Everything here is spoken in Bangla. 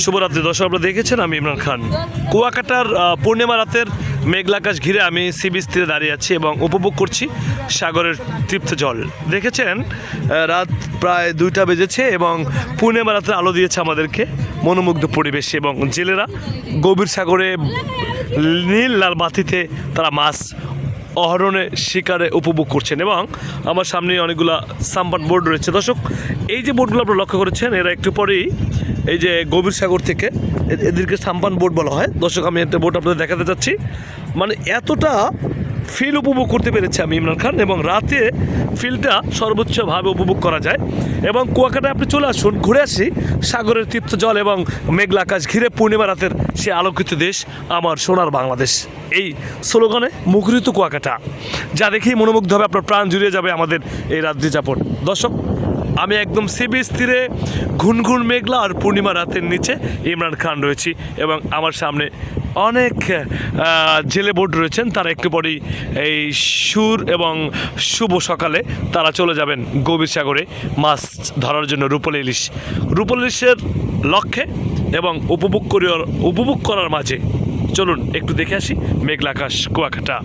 শুভরাত্রি দর্শক, আপনারা দেখেছেন আমি ইমরান খান। কুয়াকাটার পূর্ণিমা রাতের মেঘলাকাশ ঘিরে আমি সি বিচ তীরে দাঁড়িয়ে আছি এবং উপভোগ করছি সাগরের তৃপ্ত জল। দেখেছেন রাত প্রায় দুইটা বেজেছে এবং পূর্ণিমা রাতের আলো দিয়েছে আমাদেরকে মনোমুগ্ধ পরিবেশে এবং জেলেরা গভীর সাগরে নীল লাল বাতিতে তারা মাছ অহরণে শিকারে উপভোগ করছেন এবং আমার সামনে অনেকগুলো সাম্পান বোর্ড রয়েছে। দর্শক, এই যে বোর্ডগুলো আপনারা লক্ষ্য করেছেন, এরা একটু পরেই এই যে গভীর সাগর থেকে এদেরকে সাম্পান বোর্ড বলা হয়। দর্শক, আমি একটা বোর্ড আপনাদের দেখাতে চাচ্ছি। মানে এতটা ফিল উপভোগ করতে পেরেছি আমি ইমরান খান এবং রাতে ফিলটা সর্বোচ্চভাবে উপভোগ করা যায়। এবং কুয়াকাটায় আপনি চলে আসুন, ঘুরে আসি, সাগরের তৃপ্ত জল এবং মেঘলা আকাশ ঘিরে পূর্ণিমা রাতের সে আলোকিত দেশ আমার সোনার বাংলাদেশ। এই স্লোগানে মুখরিত কুয়াকাটা, যা দেখেই মনোমুগ্ধ হবে, আপনার প্রাণ জুড়িয়ে যাবে আমাদের এই রাত্রি যাপন দর্শক আমি একদম সি বিচ তীরে ঘুনঘুন মেঘলা আর পূর্ণিমা রাতের নিচে ইমরান খান রয়েছি এবং আমার সামনে অনেক জেলে বোর্ড রয়েছেন। তারা একটু পরেই এই সুর এবং শুভ সকালে তারা চলে যাবেন গভীর সাগরে মাছ ধরার জন্য রূপল ইলিশ। রূপল ইলিশের লক্ষ্যে এবং উপভোগ করিয়ার, উপভোগ করার মাঝে। চলুন একটু দেখে আসি মেঘলা আকাশ, কুয়াকাটা।